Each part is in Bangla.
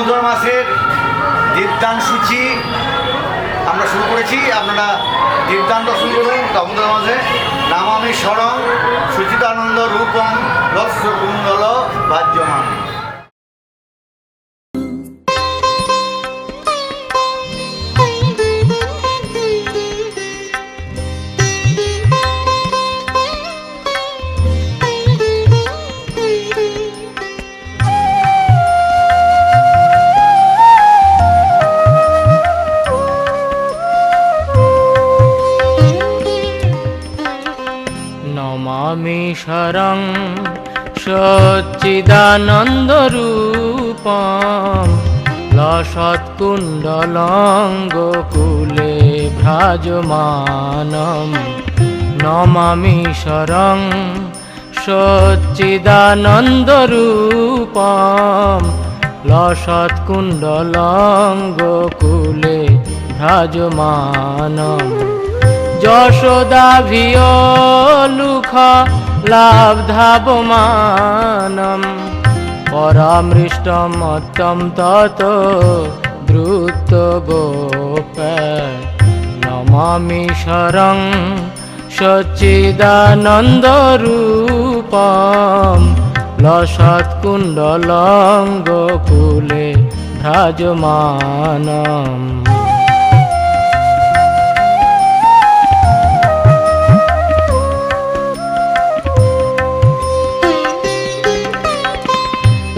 দামোদর মাসের দীপদান সূচি আমরা শুরু করেছি। আপনারা দীপদান দর্শন করুন দামোদর মাসে নামামি স্মরণ সুচিতানন্দ রূপম লস্য কুণ্ডল ভাজ্যমান। নমামি শরং সচ্চিদানন্দরূপম লসৎকুণ্ডলঙ্গকুলে ভ্রাজমানম। নমামি শরং সচ্চিদানন্দরূপম লসৎকুণ্ডলঙ্গকুলে ভ্রাজমানম। যশোদা ভিয় লুখ লাভধাবমানম। পরামৃষ্টমত্তম তত দ্রুত গোপ নমামি শরং সচ্চিদানন্দরূপম। লসৎকুণ্ডলঙ্গকুলে ভ্রাজমানম।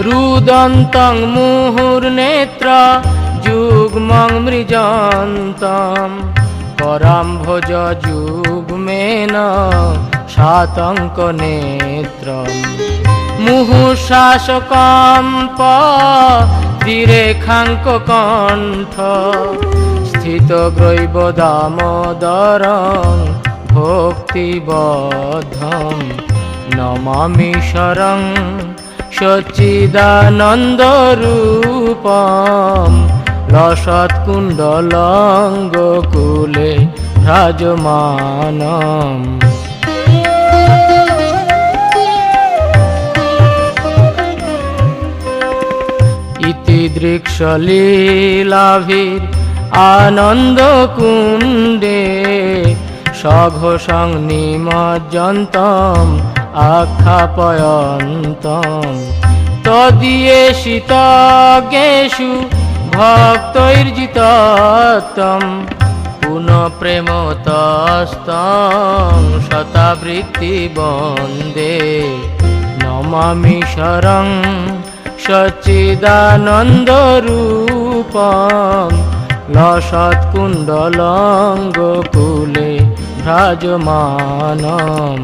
রুদন্তং মুহুর্নেত্র যুগ্মং মৃজন্তম পরাম্ভোজ যুগ্মেন শাতঙ্ক নেত্রম মুহুশাসকম্প ত্রিরেখাঙ্ক কণ্ঠ স্থিত গ্রৈব দামোদরং ভক্তিবদ্ধম নমামি শরং সচ্চিদানন্দরূপম লসৎকুণ্ডলঙ্গকুলে ভ্রাজমানম। ইতি দৃক্ষলীলাভির আনন্দকুণ্ডে সঘোষং নিমজ্জন্তম আখ্যাপয়ন্তম তদীয়ে শীতজ্ঞেষু ভক্তৈর্জিতম পুনঃ প্রেমতস্তং শতাবৃত্তি বন্দে নমামি শরং সচ্চিদানন্দরূপম। লসৎকুণ্ডলঙ্গকুলে ভ্রাজমানম।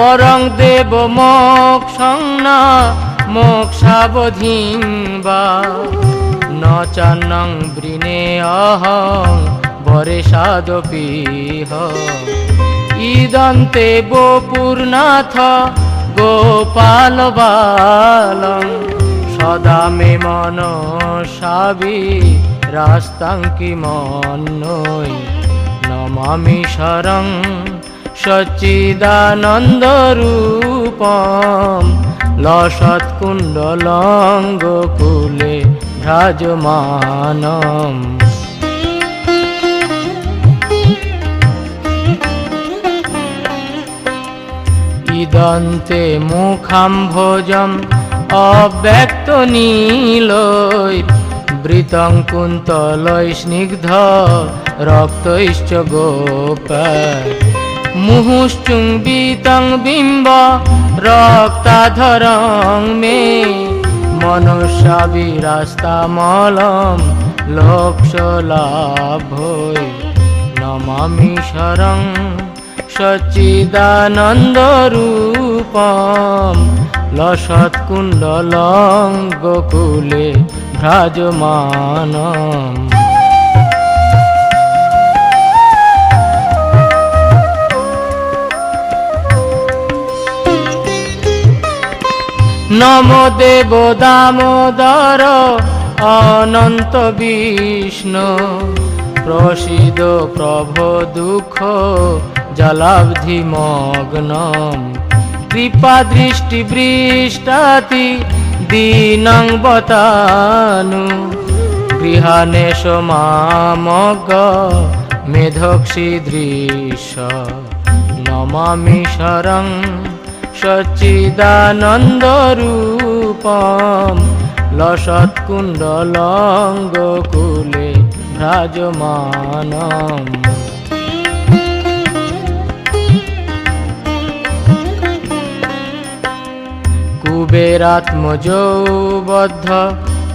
বরং দেব মোক্ষং না মোক্ষাবধিং বা। ন চান্নং বৃণে অহং, বরে সাদপীহ ইদন্তে বপুর্নাথ, গোপাল বালং। সদা মে মন সাবি রাস্তাঙ্কি মন্নই নমামি শরং সচ্চিদানন্দরূপম লসৎকুণ্ডলঙ্গকুলে ভ্রাজমানম। ইদন্তে মুখাম্ভোজম অব্যক্ত নীলৈ বৃতং কুন্তলয় স্নিগ্ধ রক্তৈশ্চ গোপ। মুহুশ্চুম্বিতং বিম্ব রক্তাধরং মে। মনুষ্যাবিরাস্তামলম লোকশলাভৈ নমামি শরং সচ্চিদানন্দরূপম। লসৎকুণ্ডলঙ্গকুলে ভ্রাজমানম। নম দেব দামোদর, অনন্ত বিষ্ণু। প্রসিদ প্রভ দুঃখ, জলাব্ধি মগ্নম। কৃপা দৃষ্টি বৃষ্টাতি, দীনং বতানু। গৃহানে সমামগ মেধক্ষী দৃশ্য। নমামি শরং। সচ্চিদানন্দরূপম লসৎকুণ্ডলঙ্গকুলে ভ্রাজমানম। কুবেরাত্মজৌবদ্ধ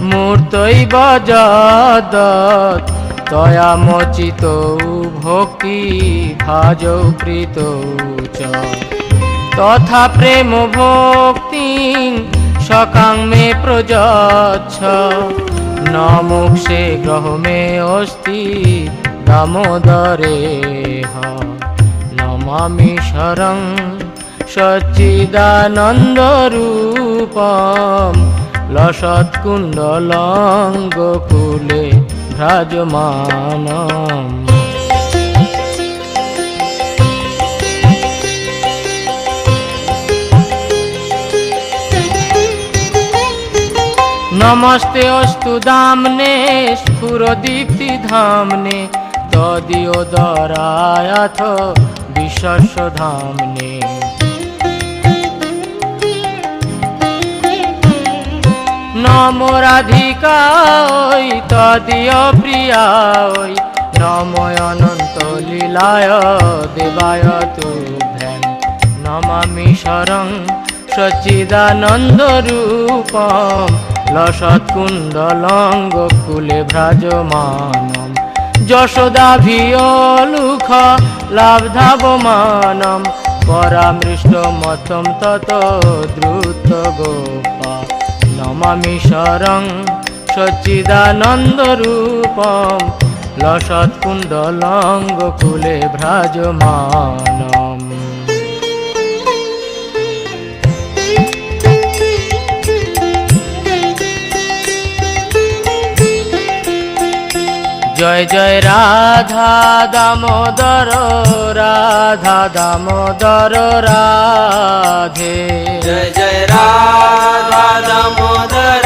মূর্তৈব যদৎ তয়া মচিত ভক্তি ভাজৌ কৃত চ। তথা প্রেম ভক্তি সকাং মে প্রযচ্ছ ন মুক্ষে গ্রহ মে অস্তি দামোদরে হ। নমামি শরং সচ্চিদানন্দ রূপম। সচ্চিদানন্দরূপম লসৎকুণ্ডলঙ্গকুলে ভ্রাজমানম। নমস্তে অস্তু দামনে স্ফুরদীপ্তি ধামনে, তদীয় তদিওদরায়াথ বিশ্বস্য ধামনে। নম রাধিকা ওই, তদীয় প্রিয়া ওই নময় অনন্ত লীলায় দেবায় তুভ্যাং নমামি শরং সচ্চিদানন্দ রূপম। লসৎকুণ্ডলঙ্গকুলে ভ্রাজমানম যশোদাভিয়লুখ লাভধাবমানম পরামৃষ্ট মথম তত দ্রুত গোপা নমামি শরং সচ্চিদানন্দরূপম লসৎকুণ্ডলঙ্গকুলে ভ্রাজমানম জয় জয় রাধা দামোদর রাধা দামোদর রাধে। জয় জয় রাধা দামোদর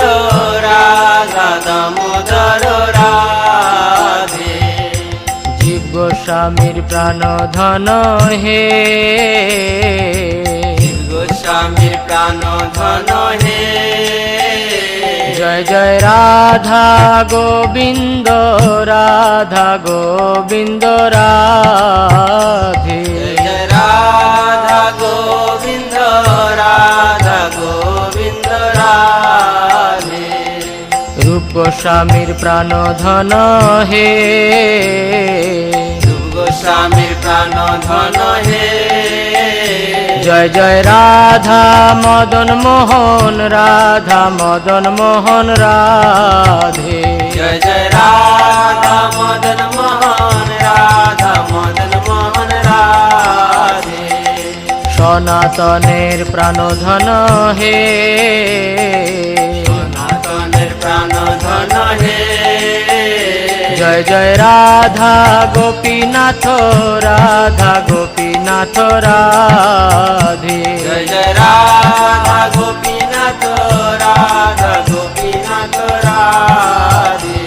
রাধা দামোদর রাধে। জীব গোস্বামীর প্রাণ ধন হে। গোস্বামীর প্রাণ ধন হে। জয় জয় রাধা গোবিন্দ রাধা গোবিন্দ রাধে। জয় রাধা গোবিন্দ রাধা গোবিন্দ রাধে। রূপ গোস্বামীর প্রাণ ধন হে। শিব গোস্বামীর প্রাণ ধন হে। জয় জয় রাধা মদন মোহন রাধা মদন মোহন রাধে। জয় জয় রাধা মদন মোহন রাধা মদন মোহন রাধে। সনাতনের প্রাণধন হে। সনাতনের প্রাণ ধন হে। জয় জয় রাধা গোপীনাথ রাধা গোপীনাথ রাধে। জয় জয় রাধা গোপীনাথ রাধা গোপীনাথ রাধে।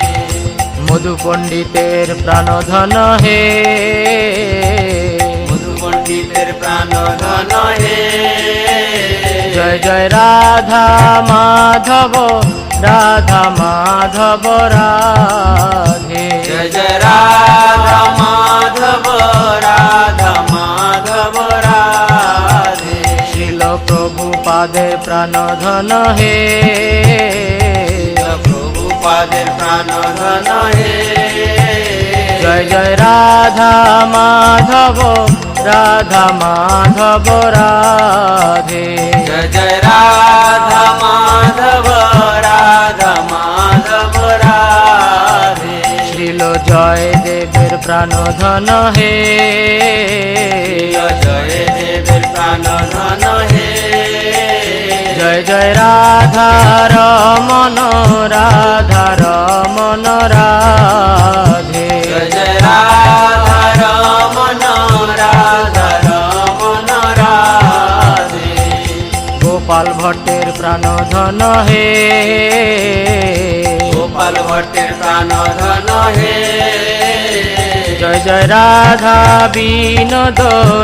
মধু পণ্ডিতের প্রাণধন হে। মধু পণ্ডিতের প্রাণ ধন হে। জয় জয় রাধা মাধব। রাধা মাধব রাধে। জয় জয় রাধা মাধব রাধা মাধব রাধে। শিল প্রভু পাদে প্রাণধন হে। প্রভু পাদের প্রাণ ধন হে। জয় জয় রাধা মাধব রাধা মাধব রাধে। জয় জয় রাধা মাধব রাধা মাধব রাধে। শ্রীল জয় দেবের প্রাণধন হে। জয় জয় দেবের প্রাণ ধন হে। জয় জয় রাধা রমন রাধা রমন রাধে। জয় জয় রাধা রমন রাধা রমন রাধে। গোপাল ভট্টের প্রাণধন হে। গোপাল ভট্টের প্রাণ ধন হে। জয় জয় রাধা বিনোদ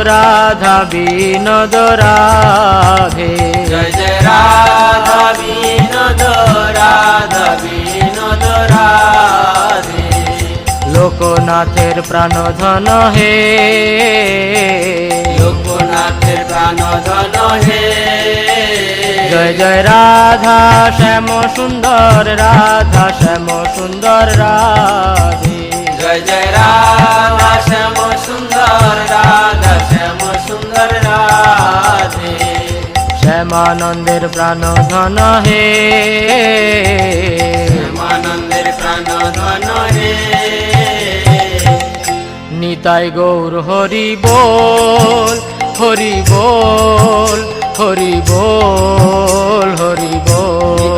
রাধা বিনোদ রাধে। জয় জয় রাধা বিনোদ রাধা বিনোদ রাধে। লোকনাথের প্রাণধন হে। লোকনাথের প্রাণ ধন হে। জয় জয় রাধা শ্যাম সুন্দর রাধা শ্যাম সুন্দর রাধে। জয় জয় রাধা শ্যাম সুন্দর রাধা শ্যাম সুন্দর রাধে। শ্যামানন্দের প্রাণধন হে। আনন্দের প্রাণ ধন হে। নিতাই গৌর হরি বল হরি বল হরি বল হরি বল।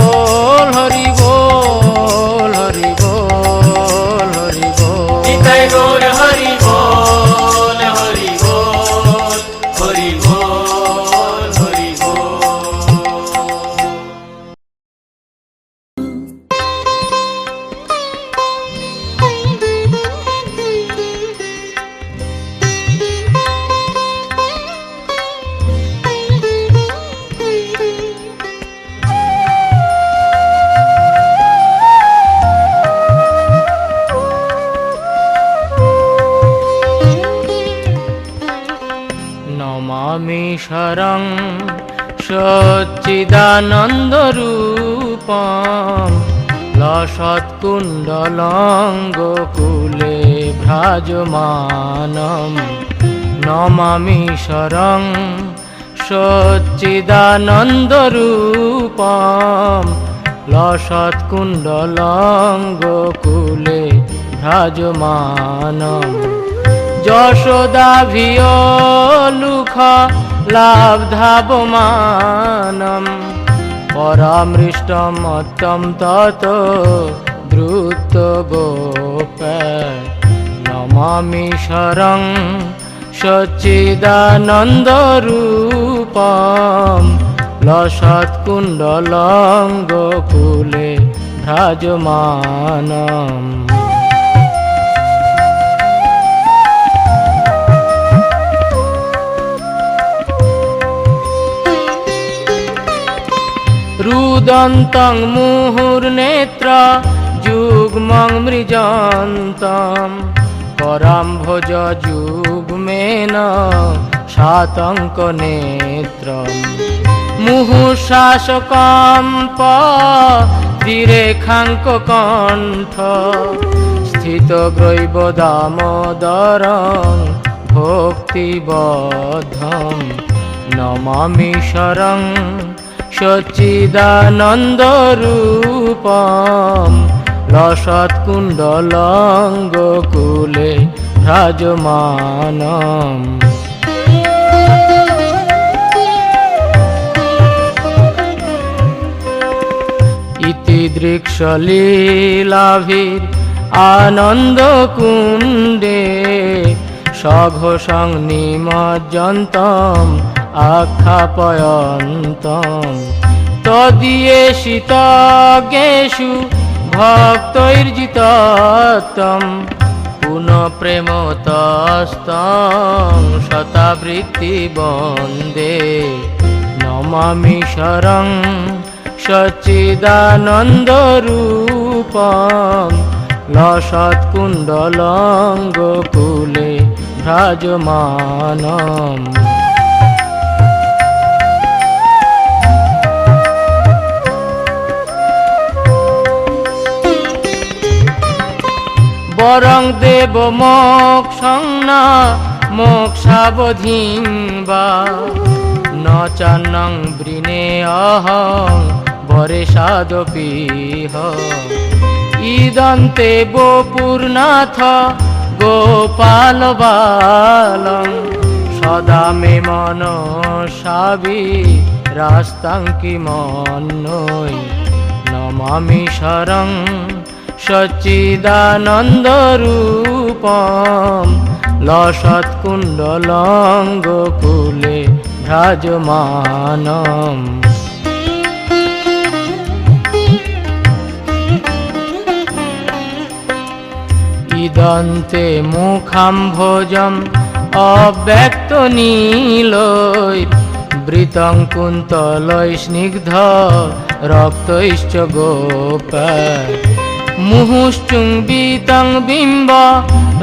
সচ্চিদানন্দরূপম লসৎকুণ্ডলঙ্গকুলে ভ্রাজমানম নমামি শরং সচ্চিদানন্দরূপম লসৎকুণ্ডলঙ্গকুলে ভ্রাজমানম। যশোদাভিয়লুখ লাব্ধাবমানম পরামৃষ্টমত্তম তত দ্রুত নমামি শরং সচ্চিদানন্দরূপম। লসৎকুণ্ডলঙ্গকুলে ভ্রাজমানম। রুদন্তং মুহুর্নেত্র যুগ্মং মৃজন্তম পরাম্ভোজ যুগ্মেন শাতঙ্ক নেত্রম মুহুশাসকম্প ত্রিরেখাঙ্ক কণ্ঠ স্থিত গ্রৈব দামোদর ভক্তিবদ্ধম নমামি শরং সচ্চিদানন্দরূপম লসৎকুণ্ডলঙ্গকুলে ভ্রাজমানম। ইতি দৃক্ষলীলাভির আনন্দকুণ্ডে সঘোষং নিমজ্জন্তম। আখ্যাপয়ন্তম তদীয়ে শীতজ্ঞেষু ভক্তৈর্জিতম পুনঃ প্রেমতস্তং শতাবৃত্তি বন্দে নমামি শরং সচ্চিদানন্দরূপম। লসৎকুণ্ডলঙ্গকুলে ভ্রাজমানম। বরং দেব মোক সংনা মোক সাবধীন বা। ন চান্নং বৃণে অহং, বরে সাদপীহ ইদন্তে বপুর্নাথ গোপাল বালং। সদা মে মন সাবি রাস্তাঙ্কি মন্নই নমামি শরং সচ্চিদানন্দ রূপম লসৎকুণ্ডলঙ্গ কুলে ভ্রাজমানম। ইদন্তে মুখাম্ভোজম অব্যক্ত নীলয় বৃতং কুন্তলয় স্নিগ্ধ রক্তৈশ্চ গোপ। মুহুশ্চুম্বিতং বিম্ব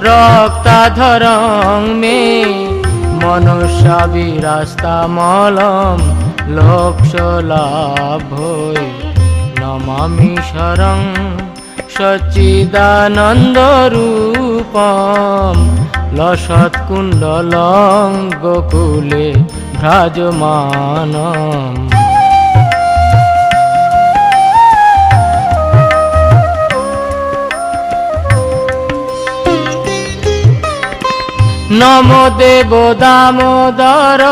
রক্তাধরং মে মনুষ্যাবিরাস্তামলম লোকশলাভৈ নমামি শরং সচ্চিদানন্দরূপম লসৎকুণ্ডলং গোকুলে ভ্রাজমানম। নম দেব দামোদর,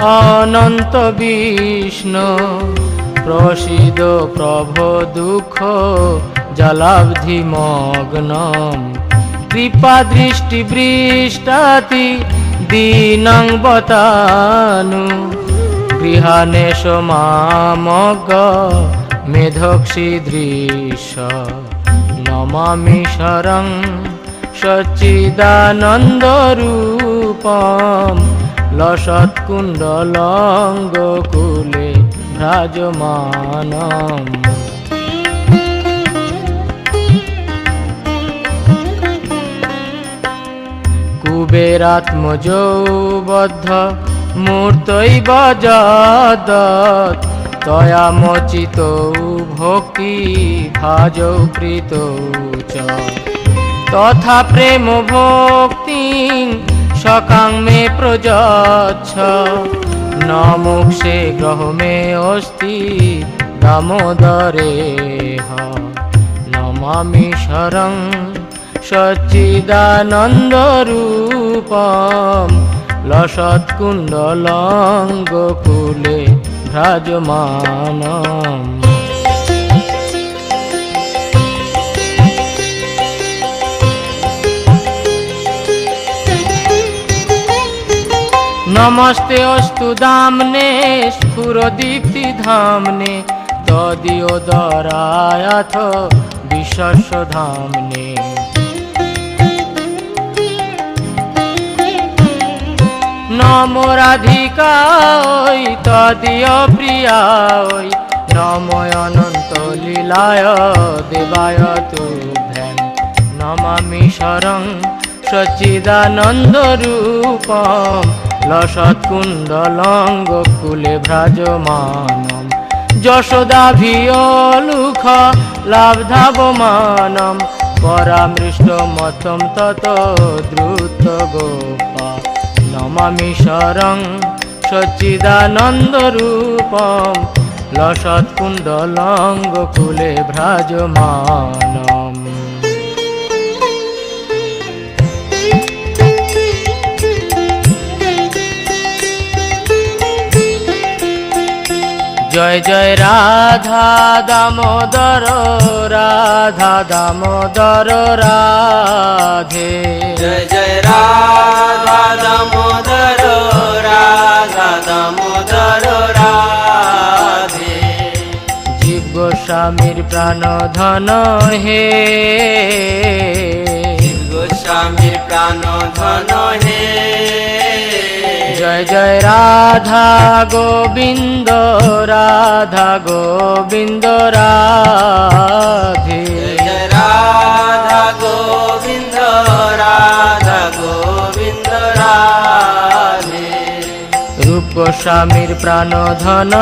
অনন্ত বিষ্ণু। প্রসিদ প্রভ দুঃখ, জলাব্ধি মগ্নম। কৃপা দৃষ্টি বৃষ্টাতি দীনং বতানু গৃহানেশ মামগ, মেধক্ষী দৃশ্য। নমামি শরং সচ্চিদানন্দরূপম লসৎকুণ্ডলঙ্গ কুলে ভ্রাজমানম। কুবেরাত্মজৌবদ্ধ মূর্তৈব যদৎ তয়া মচিত ভক্তি ভাজৌ কৃত চ। তথা প্রেম ভক্তি সকাং মে প্রযচ্ছ ন মুক্ষে গ্রহ মে অস্তি দামোদরে হ। নমামি শরং সচ্চিদানন্দরূপম লসৎকুণ্ডলঙ্গ কুলে ভ্রাজমানম। নমস্তে অস্তু দামনে স্ফুরদীপ্তি ধামনে তদিওদরায়াথ বিশ্বস্য ধামনে। নম রাধিকায় তদীয় প্রিয়ায় নময় অনন্ত লীলায় দেবায় তুভ্যাং নমামি শরং সচ্চিদানন্দ রূপম। লসৎকুণ্ডলঙ্গ কুলে ভ্রাজমানম যশোদাভিয়লুখ লাভধাবমানম। পরামৃষ্ট মথম তত দ্রুত গোপা। নমামি শরং সচ্চিদানন্দ রূপম লসৎকুণ্ডলঙ্গ কুলে ভ্রাজমানম। জয় জয় রাধা দামোদর রাধা দামোদর রাধে। জয় জয় রাধা দামোদর রাধা দামোদর রাধে। জীব গোস্বামীর প্রাণ ধন হে। গোস্বামীর প্রাণ ধন হে। জয় জয় রাধা গোবিন্দ রাধা গোবিন্দ রাধে। জয় রাধা গোবিন্দ রাধা গোবিন্দ রাধে। রূপ গোস্বামীর প্রাণ ধন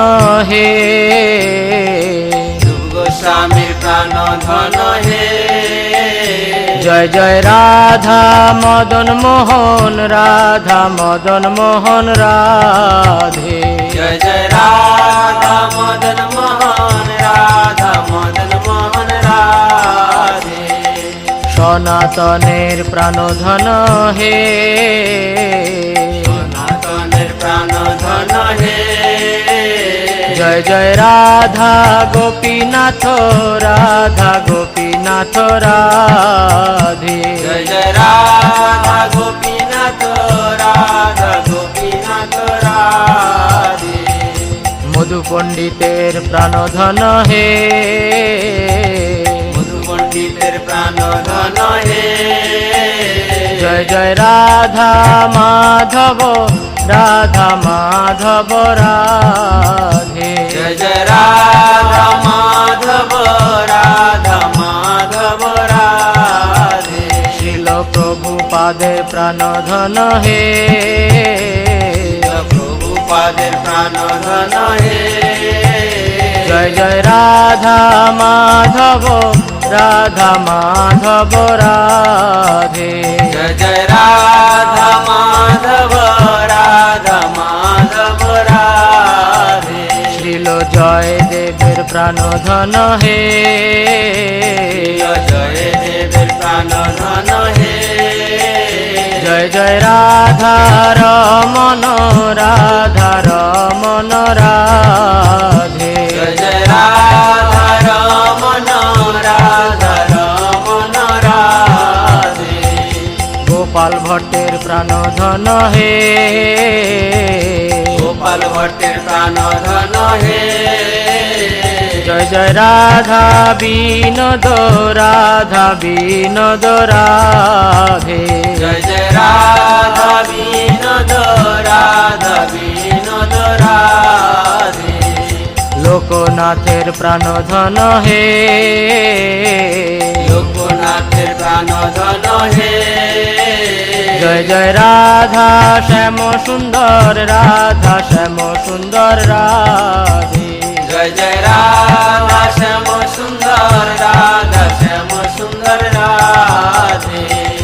হে। গোস্বামীর প্রাণ ধন হে। জয় জয় রাধা মদন মোহন রাধা মদন মোহন রাধে। জয় জয় রাধা মদন মোহন রাধা মদন মোহন রাধে। সনাতনের প্রাণধন হে। সনাতনের হে। জয় জয় রাধা গোপীনাথ রাধা গোপীনাথ রাধে। জয় রাধা গোপীনাথ রাধা গোপীনাথ রাধে। মধু পণ্ডিতের প্রাণধন হে। মধু পণ্ডিতের প্রাণ ধন হে। জয় জয় রাধা মাধব রাধা মাধব রাধে। জয় জয় রাধা মাধব রাধা প্রভু পাদে প্রাণধন হে। প্রভু পাদের প্রাণ ধন হে। জয় জয় রাধা মাধব রাধা মাধব রাধে। জয় জয় রাধা মাধব রাধা মাধব রাধে। শ্রীল জয় দেবের প্রাণধন হে। জয় দেবের প্রাণ ধন হে জয় জয় রাধা রমন রাধা রমন রাধে। জয় জয় রাধা রমন রাধা রমন রাধে। গোপাল ভট্টের প্রাণধন হে। গোপাল ভট্টের প্রাণ ধন হে। জয় জয় রাধা বিনোদ রাধা বিনোদ রাধে। জয় জয় রাধা বিনোদ রাধা বিনোদ রাধে। লোকনাথের প্রাণধন হে। লোকনাথের প্রাণ ধন হে। জয় জয় রাধা শ্যাম সুন্দর রাধা শ্যাম সুন্দর রাধে। जय राधा श्याम सुंदर राधा श्याम सुंदर राधे।